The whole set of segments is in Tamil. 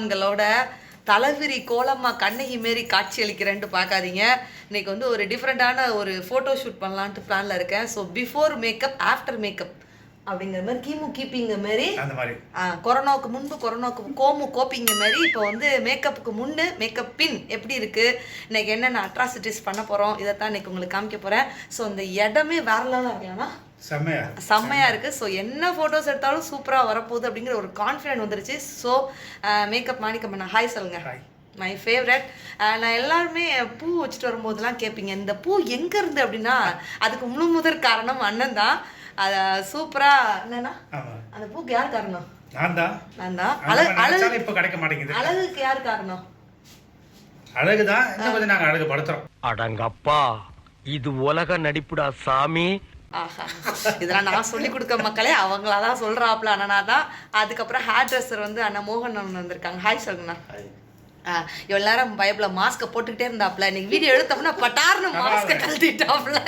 ஜாம்பவான்களோட தலைவிரி கோலம்மா கண்ணகி மாரி காட்சி அளிக்கிறேன்ட்டு பார்க்காதீங்க. இன்னைக்கு வந்து ஒரு டிஃப்ரெண்ட்டான ஒரு ஃபோட்டோ ஷூட் பண்ணலான்ட்டு பிளானில் இருக்கேன். So before makeup after makeup அப்படிங்கிற மாதிரி கீமு கீப்பிங்க மாதிரி அந்த மாதிரி. ஆ, கொரோனாவுக்கு முன்பு கொரோனாவுக்கு கோமு கோப்பிங்க மாதிரி இப்போ வந்து மேக்கப்புக்கு முன்னு மேக்கப் பின் எப்படி இருக்கு இன்னைக்கு என்னென்ன அட்ராசிட்டிஸ் பண்ண போகிறோம் இதைத்தான் இன்னைக்கு உங்களுக்கு காமிக்க போகிறேன் ஸோ அந்த இடமே வேற லெவலாக இருக்கலாம்னா செம்மையா செம்மையா இருக்கு. ஸோ என்ன ஃபோட்டோஸ் எடுத்தாலும் சூப்பராக வரப்போகுது அப்படிங்கிற ஒரு கான்ஃபிடென்ட் வந்துருச்சு. ஸோ மேக்கப் மாணிக்கம் பண்ண ஹாய் சொல்லுங்க. Hi. மை ஃபேவரட் நான் எல்லாருமே பூ வச்சுட்டு வரும்போதெல்லாம் கேட்பீங்க இந்த பூ எங்க இருந்து அப்படின்னா அதுக்கு முழு முதற் காரணம் அண்ணன் தான். அதை சூப்பராக என்னன்னா அந்த பூக்கு யார் காரணம்? நான் தான். நான் தான். அழகு அழகு அழகு இப்ப கிடைக்க மாட்டேங்குது. அழகுக்கு யார் காரணம்? அழகுதான் இன்னும் கொஞ்சம் நாங்க அழகு படுத்துறோம் அடங்கப்பா இது உலக நடிப்புடா சாமி. ஆஹா. இதெல்லாம் நான் சொல்லி கொடுக்க மக்களே அவங்களா தான் சொல்றாப்ல அண்ணனா தான் அதுக்கப்புறம் ஹேர் ட்ரெஸ்ஸர் வந்து அண்ணன் மோகன் அண்ணன் வந்திருக்காங்க. ஹாய் சொல்லுங்கண்ணா ஆ, இவ்வளவு நேரம் பயப்புல மாஸ்க்கை போட்டுக்கிட்டே இருந்தாப்ல. இன்னைக்கு வீடியோ எடுத்தோம்னா பட்டார்னு மாஸ்க்கை கழட்டிட்டாப்ல.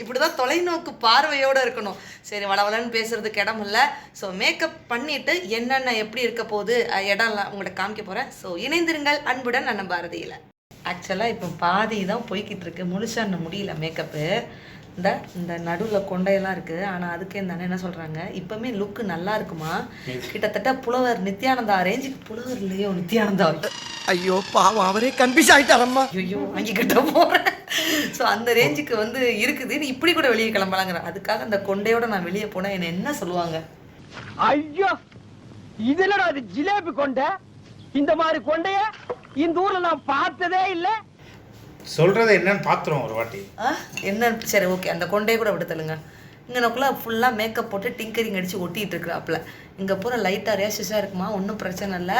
இப்படிதான் தொலைநோக்கு பார்வையோட இருக்கணும். சரி வளவலன்னு பேசுறதுக்கு இடம் இல்லை. ஸோ மேக்கப் பண்ணிட்டு என்னென்ன எப்படி இருக்க போகுது இடம்லாம் உங்கள்கிட்ட காமிக்க போறேன். ஸோ இணைந்திருங்கள் அன்புடன் அண்ணன் பாரதியில். ஆக்சுவலாக இப்போ பாதி தான் போய்கிட்டு இருக்கு. முழுசா இன்னும் முடியல மேக்கப்பு இந்த இந்த நடுவில் கொண்டையெல்லாம் இருக்குது ஆனால் அதுக்கு இந்த அண்ணன் என்ன சொல்கிறாங்க இப்போவுமே லுக்கு நல்லா இருக்குமா? கிட்டத்தட்ட புலவர் நித்யானந்தா ரேஞ்சுக்கு புலவர் இல்லையோ நித்யானந்தா. ஐயோ பாவம் அவரே கன்ஃபியூஸ் ஆயிட்டாரம்மா. ஐயோ வாங்கிக்கிட்ட போகிறேன் ஸோ அந்த ரேஞ்சுக்கு வந்து இருக்குது. நீ இப்படி கூட வெளியே கிளம்பலாங்கிற. அதுக்காக அந்த கொண்டையோட நான் வெளியே போனால் என்னை என்ன சொல்லுவாங்க? ஐயோ இதுலடா அது ஜிலேபி கொண்ட? இந்த மாதிரி கொண்டைய இந்த ஊர்ல நான் பார்த்ததே இல்ல. சொல்றது என்னன்னு பாத்துறோம் ஒரு வாட்டி. ஆ என்ன? சரி ஓகே. அந்த கொண்டையை கூட விடுத்தலுங்க இங்கனக்குள்ள ஃபுல்லாக மேக்கப் போட்டு டிங்கரிங் அடித்து ஒட்டிகிட்டு இருக்கிறாப்புல. இங்கே பூரா லைட்டாக ரேஷஸாக இருக்குமா? ஒன்றும் பிரச்சனை இல்லை.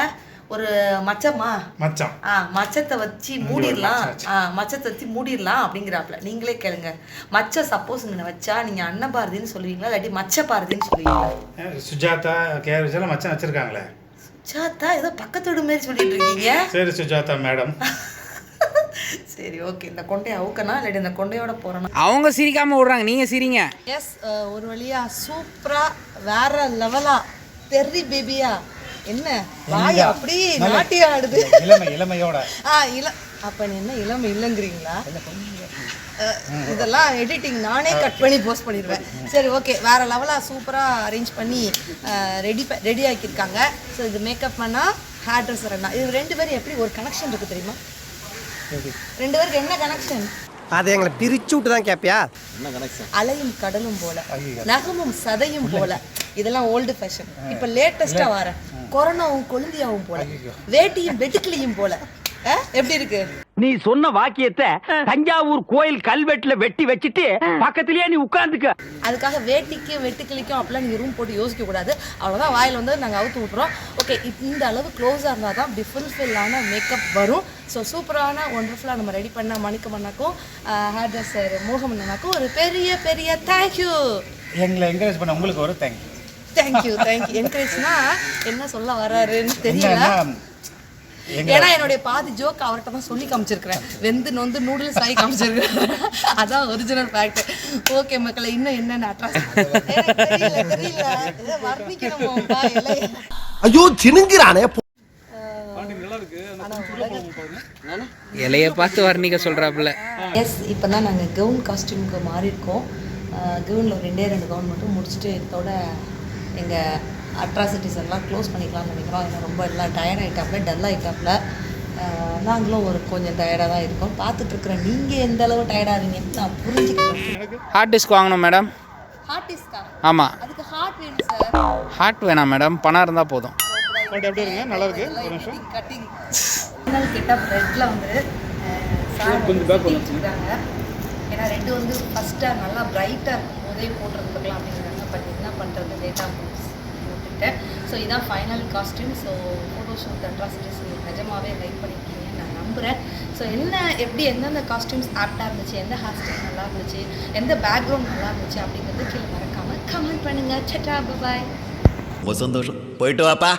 ஒரு மச்சமா. மச்சான் ஆ மச்சத்தை வச்சு மூடிடலாம். ஆ மச்சத்தை வச்சு மூடிடலாம் அப்படிங்கிறாப்புல. நீங்களே கேளுங்க. மச்ச சப்போஸ் இங்கே வச்சா நீங்கள் அன்ன பாரதின்னு சொல்லுவீங்களா? இல்லாட்டி மச்ச பாரதின்னு சொல்லுவீங்களா சுஜாதா கேஆர் விஜயெல்லாம் மச்சான் வச்சிருக்காங்களே. சாத்தா ஏதோ பக்கத்து வீடு மாதிரி சொல்லிட்டு இருக்கீங்க. சரி சுஜாதா மேடம். சரி ஓகே இந்த கொண்டையை அவுக்கனா இல்லாட்டி இந்த கொண்டையோட போகிறேன்னா அவங்க சிரிக்காம விடுறாங்க. நீங்க சிரிங்க. எஸ் ஒரு வழியா சூப்பரா வேற லெவலா தெர்ரி பேபியா என்ன? வாய் அப்படி நாட்டியம் ஆடுது. இளமை இளமையோட. ஆ இள அப்ப நீ என்ன இளமை இல்லைங்கிறீங்களா? இதெல்லாம் எடிட்டிங் நானே கட் பண்ணி போஸ்ட் பண்ணிடுவேன். சரி ஓகே வேற லெவலாக சூப்பராக அரேஞ்ச் பண்ணி ரெடி ரெடி ஆக்கியிருக்காங்க. ஸோ இது மேக்கப் பண்ணா ஹேர் ட்ரெஸ்ஸர் அண்ணா. இது ரெண்டு பேரும் எப்படி ஒரு கனெக்ஷன் இருக்கு தெரியுமா? ரெண்டு பேருக்கு என்ன கனெக்ஷன் அதை எங்களை பிரிச்சு விட்டு தான் கேட்பியா அலையும் கடலும் போல நகமும் சதையும் போல. இதெல்லாம் ஓல்டு ஃபேஷன் இப்ப லேட்டஸ்டா வர கொரோனாவும் கொழுந்தியாவும் போல. வேட்டியும் வெட்டுக்கிளியும் போல. எப்படி இருக்கு? நீ சொன்ன வாக்கியத்தை தஞ்சாவூர் கோயில் கல்வெட்டுல வெட்டி வச்சிட்டு பக்கத்திலேயே நீ உட்கார்ந்துக்க. அதுக்காக வேட்டிக்கும் வெட்டுக்கிளிக்கும் அப்படிலாம் நீங்கள் ரூம் போட்டு யோசிக்க கூடாது. அவ்வளோதான் வாயில் வந்து நாங்கள் அவுத்து விட்றோம் ஓகே இந்த அளவு க்ளோஸாக இருந்தால் தான் இப்படி ஃபுல்ஃபில்லான மேக்கப் வரும். ஸோ சூப்பரான ஒண்டர்ஃபுல்லாக நம்ம ரெடி பண்ண மணிக்க பண்ணாக்கும் ஹேர் ட்ரெஸ்ஸர் மோகமண்ணனாக்கும் ஒரு பெரிய பெரிய தேங்க்யூ எங்களை என்கரேஜ் பண்ண உங்களுக்கு ஒரு தேங்க்யூ தேங்க்யூ தேங்க்யூ என்கரேஜ்னா என்ன சொல்ல வராருன்னு தெரியல. ஏன்னா என்னுடைய பாதி ஜோக் அவர்கிட்ட தான் சொல்லி காமிச்சிருக்கிறேன். வெந்து நொந்து நூடுல்ஸ் ஆகி காமிச்சிருக்கிறேன். அதான் ஒரிஜினல் ஃபேக்ட் ஓகே மக்களே இன்னும் என்னென்ன இல்லை. ஐயோ சினுங்கிறானே இலைய பார்த்து வர்ணிக்க சொல்றாப்புல. எஸ் இப்போ தான் நாங்கள் கவுன் காஸ்டியூமுக்கு மாறியிருக்கோம். கவுனில் ரெண்டே ரெண்டு கவுன் மட்டும் முடிச்சுட்டு இதோட எங்கள் அட்ராசிட்டிஸ் எல்லாம் க்ளோஸ் பண்ணிக்கலாம்னு நினைக்கிறோம். ஏன்னா ரொம்ப எல்லாம் டயர்ட் ஆகிட்டாப்புல டல் ஆகிட்டாப்புல நாங்களும் ஒரு கொஞ்சம் டயர்டாக தான் இருக்கோம். பார்த்துட்ருக்குற நீங்கள் எந்த அளவு டயர்டாகிறீங்க நான் புரிஞ்சுக்கிறேன் ஹார்ட் டிஸ்க் வாங்கணும் மேடம் ஹார்ட் இஸ்கா ஆமாம் அதுக்கு ஹார்ட் வேணும் சார் ஹார்ட் வேணாம் மேடம் பணம் இருந்தால் போதும். எப்படி இருங்க நல்லா இருக்கு? ஒரு நிமிஷம். கட்டிங் ஃபைனல் கெட்டப் ரெட்டில் வந்து சார் கொஞ்சம் பேக் வச்சுருக்காங்க. ஏன்னா ரெட்டு வந்து ஃபஸ்ட்டாக நல்லா பிரைட்டாக இருக்கும். போதே பட் என்ன பண்ணுறது டேட்டா ஸோ இதான் final costume so photo shoot atrocities நிஜமாவே லைக் பண்ணியிருக்கீங்க நான் நம்புகிறேன் ஸோ என்ன எப்படி எந்தெந்த காஸ்ட்யூம்ஸ் ஆப்டாக இருந்துச்சு எந்த ஹேர் ஸ்டைல் நல்லா இருந்துச்சு எந்த பேக்ரவுண்ட் நல்லா இருந்துச்சு அப்படிங்கிறது கீழே மறக்காமல் கமெண்ட் பண்ணுங்கள் சட்டா பாய் ரொம்ப சந்தோஷம் போயிட்டு வாப்பா.